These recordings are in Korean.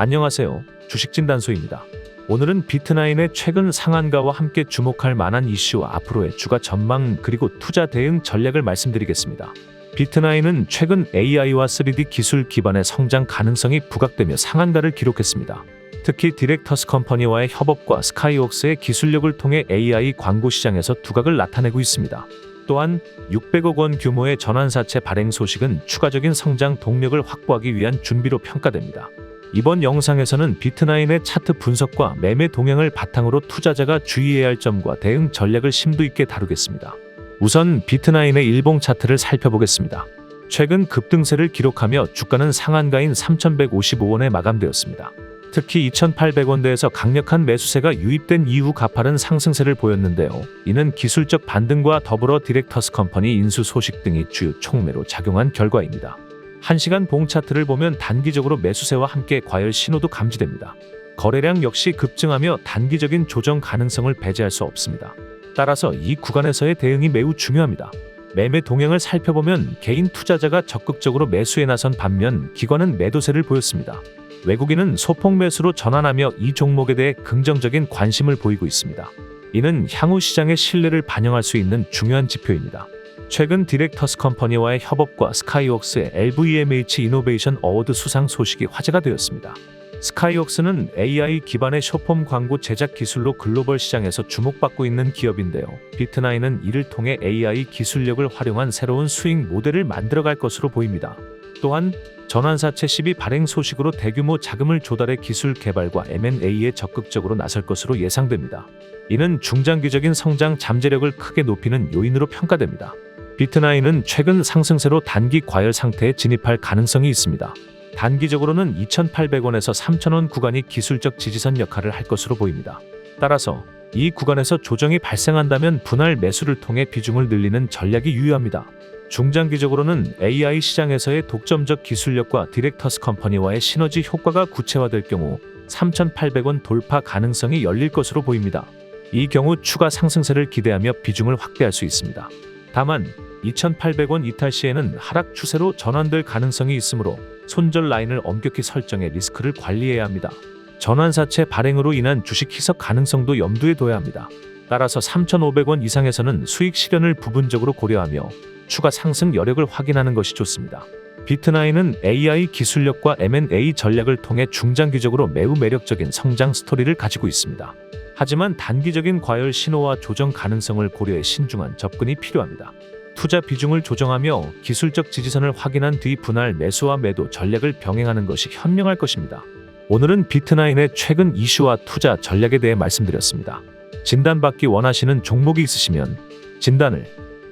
안녕하세요. 주식진단소입니다. 오늘은 비트나인의 최근 상한가와 함께 주목할 만한 이슈와 앞으로의 주가 전망 그리고 투자 대응 전략을 말씀드리겠습니다. 비트나인은 최근 AI와 3D 기술 기반의 성장 가능성이 부각되며 상한가를 기록했습니다. 특히 디렉터스 컴퍼니와의 협업과 스카이웍스의 기술력을 통해 AI 광고 시장에서 두각을 나타내고 있습니다. 또한 600억 원 규모의 전환사채 발행 소식은 추가적인 성장 동력을 확보하기 위한 준비로 평가됩니다. 이번 영상에서는 비트나인의 차트 분석과 매매 동향을 바탕으로 투자자가 주의해야 할 점과 대응 전략을 심도 있게 다루겠습니다. 우선 비트나인의 일봉 차트를 살펴보겠습니다. 최근 급등세를 기록하며 주가는 상한가인 3,155원에 마감되었습니다. 특히 2,800원대에서 강력한 매수세가 유입된 이후 가파른 상승세를 보였는데요. 이는 기술적 반등과 더불어 디렉터스 컴퍼니 인수 소식 등이 주요 촉매로 작용한 결과입니다. 1시간 봉 차트를 보면 단기적으로 매수세와 함께 과열 신호도 감지됩니다. 거래량 역시 급증하며 단기적인 조정 가능성을 배제할 수 없습니다. 따라서 이 구간에서의 대응이 매우 중요합니다. 매매 동향을 살펴보면 개인 투자자가 적극적으로 매수에 나선 반면 기관은 매도세를 보였습니다. 외국인은 소폭 매수로 전환하며 이 종목에 대해 긍정적인 관심을 보이고 있습니다. 이는 향후 시장의 신뢰를 반영할 수 있는 중요한 지표입니다. 최근 디렉터스 컴퍼니와의 협업과 스카이웍스의 LVMH 이노베이션 어워드 수상 소식이 화제가 되었습니다. 스카이웍스는 AI 기반의 쇼폼 광고 제작 기술로 글로벌 시장에서 주목받고 있는 기업인데요. 비트나인은 이를 통해 AI 기술력을 활용한 새로운 수익 모델을 만들어갈 것으로 보입니다. 또한 전환사 채 12 발행 소식으로 대규모 자금을 조달해 기술 개발과 M&A에 적극적으로 나설 것으로 예상됩니다. 이는 중장기적인 성장 잠재력을 크게 높이는 요인으로 평가됩니다. 비트나인은 최근 상승세로 단기 과열 상태에 진입할 가능성이 있습니다. 단기적으로는 2,800원에서 3,000원 구간이 기술적 지지선 역할을 할 것으로 보입니다. 따라서 이 구간에서 조정이 발생한다면 분할 매수를 통해 비중을 늘리는 전략이 유효합니다. 중장기적으로는 AI 시장에서의 독점적 기술력과 디렉터스 컴퍼니와의 시너지 효과가 구체화될 경우 3,800원 돌파 가능성이 열릴 것으로 보입니다. 이 경우 추가 상승세를 기대하며 비중을 확대할 수 있습니다. 다만 2,800원 이탈 시에는 하락 추세로 전환될 가능성이 있으므로 손절 라인을 엄격히 설정해 리스크를 관리해야 합니다. 전환사채 발행으로 인한 주식 희석 가능성도 염두에 둬야 합니다. 따라서 3,500원 이상에서는 수익 실현을 부분적으로 고려하며 추가 상승 여력을 확인하는 것이 좋습니다. 비트나인은 AI 기술력과 M&A 전략을 통해 중장기적으로 매우 매력적인 성장 스토리를 가지고 있습니다. 하지만 단기적인 과열 신호와 조정 가능성을 고려해 신중한 접근이 필요합니다. 투자 비중을 조정하며 기술적 지지선을 확인한 뒤 분할 매수와 매도 전략을 병행하는 것이 현명할 것입니다. 오늘은 비트나인의 최근 이슈와 투자 전략에 대해 말씀드렸습니다. 진단받기 원하시는 종목이 있으시면 진단을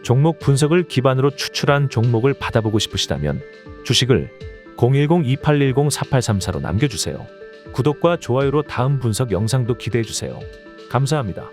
종목 분석을 기반으로 추출한 종목을 받아보고 싶으시다면 주식을 010-2810-4834로 남겨주세요. 구독과 좋아요로 다음 분석 영상도 기대해주세요. 감사합니다.